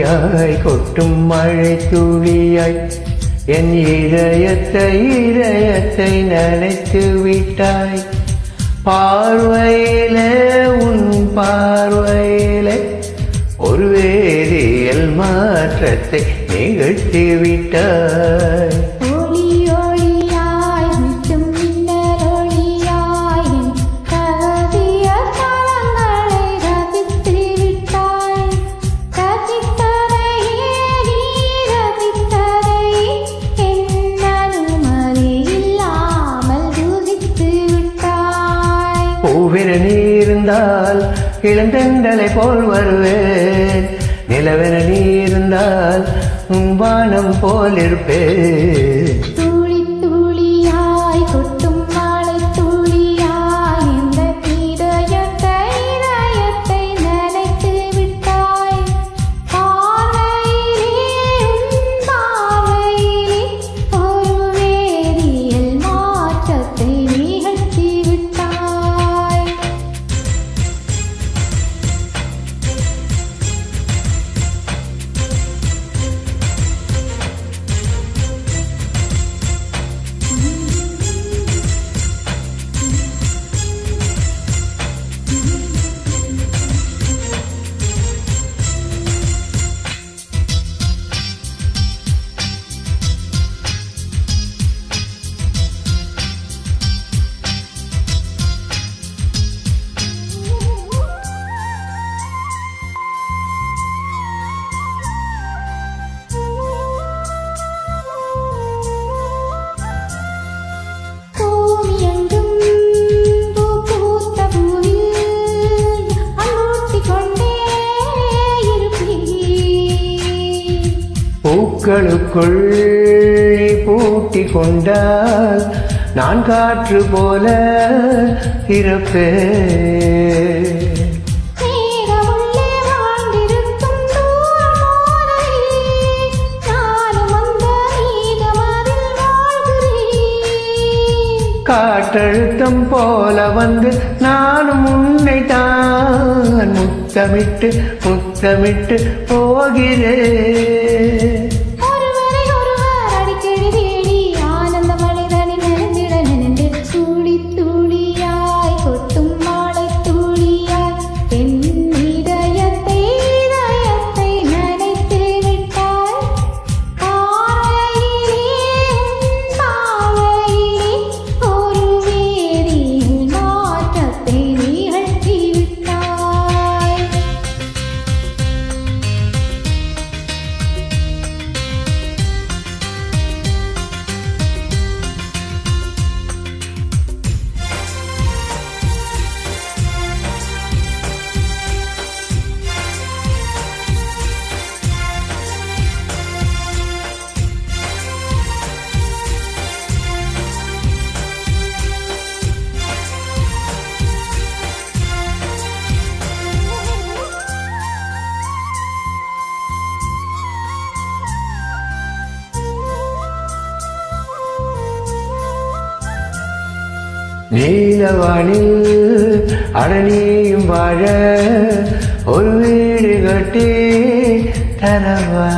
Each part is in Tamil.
துளியாய் கொட்டும் மழை துளியாய் என் இதயத்தை இதயத்தை நினைத்து விட்டாய். பார்வையிலே உன் பார்வையிலே ஒரு வேதியியல் மாற்றத்தை நிகழ்த்தி விட்டாய். இருந்தால் போல் வருவேன் நிலவென நீ இருந்தால் உன் வானம் போல் இருப்பேன் பூக்களுக்குள் பூட்டி கொண்டால் நான் காற்று போல இருப்பேன். காற்றழுத்தம் போல வந்து நானும் உன்னை தான் முத்தமிட்டு முத்தமிட்டு போகிறேன் நீலவானில் அடனியும் வாழ ஒரு வீடு கட்டி தரவா?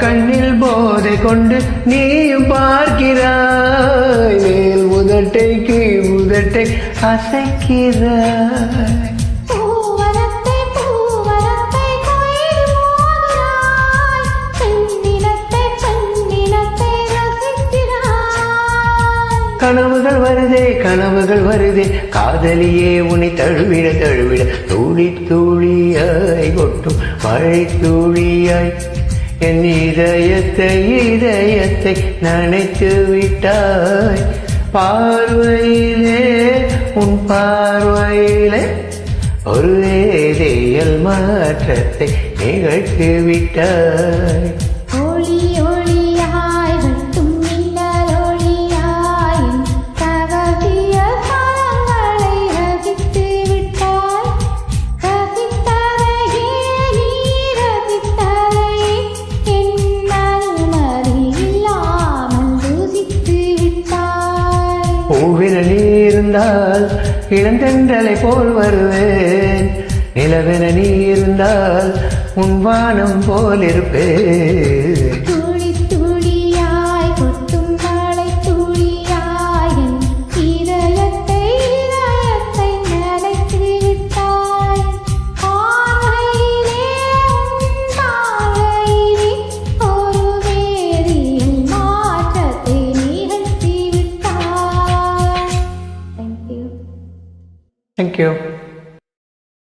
கண்ணில் போதை கொண்டு நீயும் பார்க்கிறாய். மேல் உதட்டை கீழ் உதட்டை ரசிக்கிறாய். கனவுகள் வருதே கனவுகள் வருதே. காதலியே உன்னை தழுவிட தழுவிட தூளி தூளியாய் கொட்டும் மழை தூளியாய். என் இதயத்தை இதயத்தை நனைத்து விட்டாய் பார்வையிலே உன் பார்வையிலே ஒரு வேதியியல் மாற்றத்தை நிகழ்த்தி விட்டாய் இருந்தால் இளந்தென்றலை போல் வருவேன். நிலவென நீ இருந்தால் உன் வானம் போல் இருப்பேன். நிகழ்த்தி விட்டாய் தேங்க்யூ தேங்க்யூ